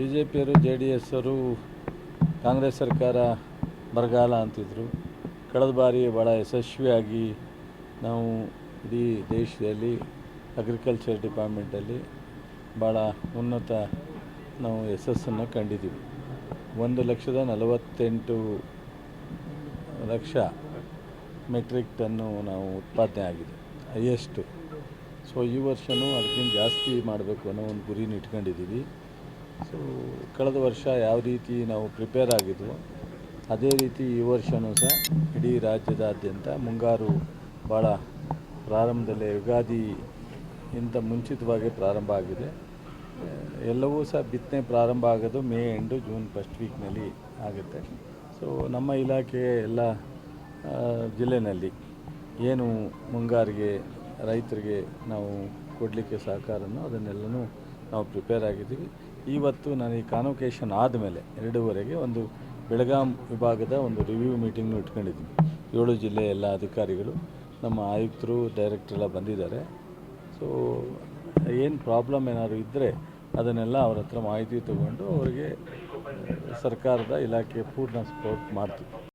B J ಪಿಯವರು J D S Congress ಸರ್ಕಾರ ಬರಗಾಲ ಅಂತಿದ್ರು. ಕಳೆದ ಬಾರಿ ಭಾಳ ಯಶಸ್ವಿಯಾಗಿ ನಾವು ಇಡೀ ದೇಶದಲ್ಲಿ ಅಗ್ರಿಕಲ್ಚರ್ ಡಿಪಾರ್ಟ್ಮೆಂಟಲ್ಲಿ ಭಾಳ ಉನ್ನತ ನಾವು ಯಶಸ್ಸನ್ನು ಕಂಡಿದ್ದೀವಿ. ಒಂದು ಲಕ್ಷದ ನಲವತ್ತೆಂಟು ಲಕ್ಷ ಮೆಟ್ರಿಕ್ ಟನ್ನು ನಾವು ಉತ್ಪಾದನೆ ಆಗಿದೆ, ಹೈಯೆಸ್ಟು. ಸೊ ಈ ವರ್ಷವೂ ಅದಕ್ಕಿಂತ ಜಾಸ್ತಿ ಮಾಡಬೇಕು ಅನ್ನೋ ಒಂದು ಗುರಿನ ಇಟ್ಕೊಂಡಿದ್ದೀವಿ. ಸೊ ಕಳೆದ ವರ್ಷ ಯಾವ ರೀತಿ ನಾವು ಪ್ರಿಪೇರ್ ಆಗಿದ್ವೋ, ಅದೇ ರೀತಿ ಈ ವರ್ಷವೂ ಸಹ ಇಡೀ ರಾಜ್ಯದಾದ್ಯಂತ ಮುಂಗಾರು ಭಾಳ ಪ್ರಾರಂಭದಲ್ಲೇ ಯುಗಾದಿ ಇಂತ ಮುಂಚಿತವಾಗಿ ಪ್ರಾರಂಭ ಆಗಿದೆ. ಎಲ್ಲವೂ ಸಹ ಬಿತ್ತನೆ ಪ್ರಾರಂಭ ಆಗೋದು ಮೇ ಎಂಡು ಜೂನ್ ಫಸ್ಟ್ ವೀಕ್ನಲ್ಲಿ ಆಗುತ್ತೆ. ಸೊ ನಮ್ಮ ಇಲಾಖೆ ಎಲ್ಲ ಜಿಲ್ಲೆಯಲ್ಲಿ ಏನು ಮುಂಗಾರಿಗೆ ರೈತರಿಗೆ ನಾವು ಕೊಡಲಿಕ್ಕೆ ಸಹಕಾರನೋ ಅದನ್ನೆಲ್ಲನೂ ನಾವು ಪ್ರಿಪೇರ್ ಆಗಿದ್ದೀವಿ. ಇವತ್ತು ನಾನು ಈ ಕಾನ್ವೊಕೇಶನ್ ಆದಮೇಲೆ ಎರಡೂವರೆಗೆ ಒಂದು ಬೆಳಗಾಂ ವಿಭಾಗದ ಒಂದು ರಿವ್ಯೂ ಮೀಟಿಂಗ್ನು ಇಟ್ಕೊಂಡಿದ್ದೀನಿ. ಏಳು ಜಿಲ್ಲೆಯ ಎಲ್ಲ ಅಧಿಕಾರಿಗಳು, ನಮ್ಮ ಆಯುಕ್ತರು ಡೈರೆಕ್ಟರ್ ಎಲ್ಲ ಬಂದಿದ್ದಾರೆ. ಸೊ ಏನು ಪ್ರಾಬ್ಲಮ್ ಏನಾದರೂ ಇದ್ದರೆ ಅದನ್ನೆಲ್ಲ ಅವ್ರ ಹತ್ರ ಮಾಹಿತಿ ತಗೊಂಡು ಅವರಿಗೆ ಸರ್ಕಾರದ ಇಲಾಖೆ ಪೂರ್ಣ ಸಪೋರ್ಟ್ ಮಾಡ್ತೀವಿ.